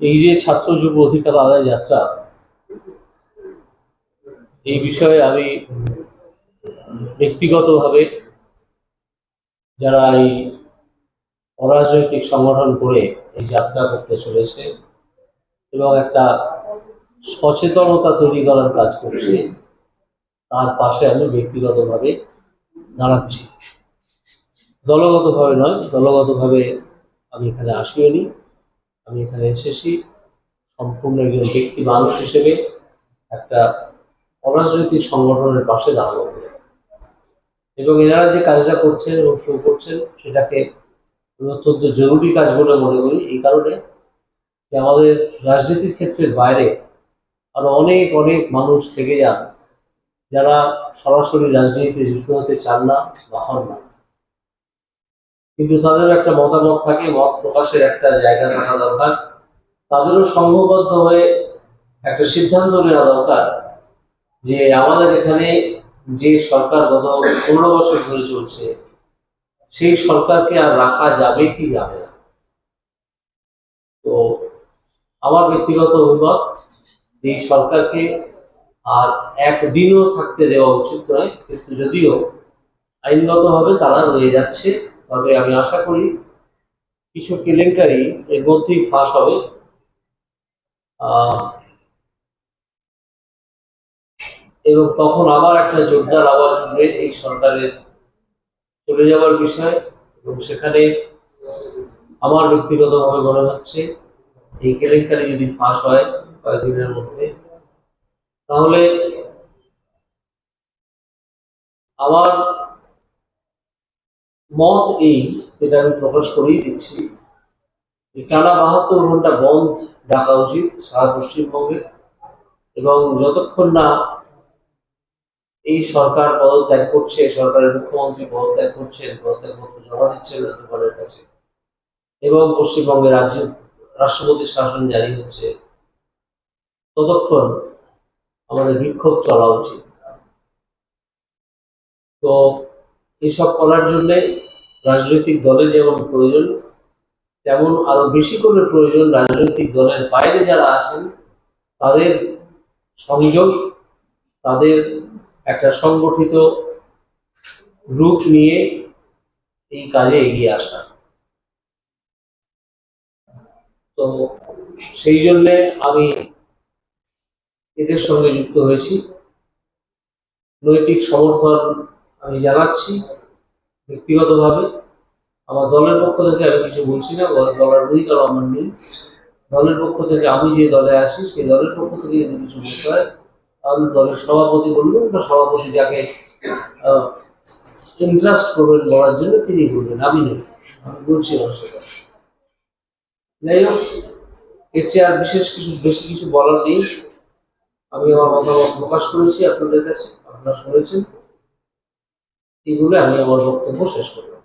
এই যে ছাত্র যুব অধিকার আদায় যাত্রা, এই বিষয়ে আমি ব্যক্তিগতভাবে যারা এই অরাজনৈতিক সংগঠন করে এই যাত্রা করতে চলেছে এবং একটা সচেতনতা তৈরি করার কাজ করছে, তার পাশে আমি ব্যক্তিগতভাবে দাঁড়াচ্ছি। দলগতভাবে নয়, দলগতভাবে আমি এখানে আসিনি আমি এখানে এসেছি। সম্পূর্ণ একজন ব্যক্তি মানুষ হিসেবে একটা অরাজনৈতিক সংগঠনের পাশে বলে। এবং এনারা যে কাজটা করছেন এবং শুরু করছেন, সেটাকে অত্যন্ত জরুরি কাজ বলে মনে করি। এই কারণে যে আমাদের রাজনীতির ক্ষেত্রের বাইরে আরও অনেক অনেক মানুষ থেকে যান, যারা সরাসরি রাজনীতিতে যুক্ত হতে চান না বা হন না। কিন্তু তাদের একটা মতামত থাকে, মত প্রকাশের একটা জায়গা থাকা দরকার। তাদেরও সংঘবদ্ধ হয়ে একটা সিদ্ধান্ত নেওয়া দরকার যে আমাদের এখানে যে সরকার গত পনেরো বছর ধরে চলছে, সেই সরকারকে আর রাখা যাবে কি যাবে না? তো আমার ব্যক্তিগত অভিমত, এই সরকারকে আর একদিনও থাকতে দেওয়া উচিত নয়, কিন্তু যদিও আইনগতভাবে তারা রয়ে যাচ্ছে তবে আমি আশা করি কিছু কেলেঙ্কারি এর মধ্যেই ফাঁস হবে। এবং তখন আবার একটা জোরদার আওয়াজ উঠবে এই সরকারের চলে যাওয়ার বিষয় এবং সেখানে আমার ব্যক্তিগতভাবে মনে হচ্ছে এই কেলেঙ্কারি যদি ফাঁস হয় কয়েকদিনের মধ্যে, তাহলে আমার মত এই যেটা আমি প্রকাশ করেই দিচ্ছি। যে টানা বাহাত্তর ঘণ্টা বন্ধ ডাকা উচিত সারা পশ্চিমবঙ্গে এবং যতক্ষণ না এই সরকার পদত্যাগ করছে সরকারের মুখ্যমন্ত্রী পদত্যাগ করছেন পদত্যাগপত্র জমা দিচ্ছেন রাজ্যপালের কাছে এবং পশ্চিমবঙ্গে রাজ্য, রাষ্ট্রপতির শাসন জারি হচ্ছে, ততক্ষণ আমাদের বিক্ষোভ চলা উচিত। তো এসব করার জন্য রাজনৈতিক দলের যেমন প্রয়োজন, তেমন আরও বেশি করে প্রয়োজন রাজনৈতিক দলের বাইরে যারা আছেন, তাদের সংযোগ, তাদের একটা সংগঠিত রূপ নিয়ে এই কাজে এগিয়ে আসা। তো সেই জন্যে আমি এদের সঙ্গে যুক্ত হয়েছি। নৈতিক সমর্থন আমি জানাচ্ছি ব্যক্তিগতভাবে আমার দলের পক্ষ থেকে আমি কিছু বলছি না দলের অধিকার আমার নেই। দলের পক্ষ থেকে আমি যে দলে আসি সেই দলের পক্ষ থেকে যদি কিছু বলতে হয়, তাহলে দলের সভাপতি বলবেন বা সভাপতি যাকে ইন্টারেস্ট করবেন বলার জন্য তিনি বলবেন, আমি নই। আমি বলছি না সেটা যাই হোক, এর চেয়ে আর বিশেষ কিছু, বেশি কিছু বলার নেই। আমি আমার মতামত প্রকাশ করেছি আপনাদের কাছে, আপনারা শুনেছেন। এই বলে আমি আমার বক্তব্য শেষ করলাম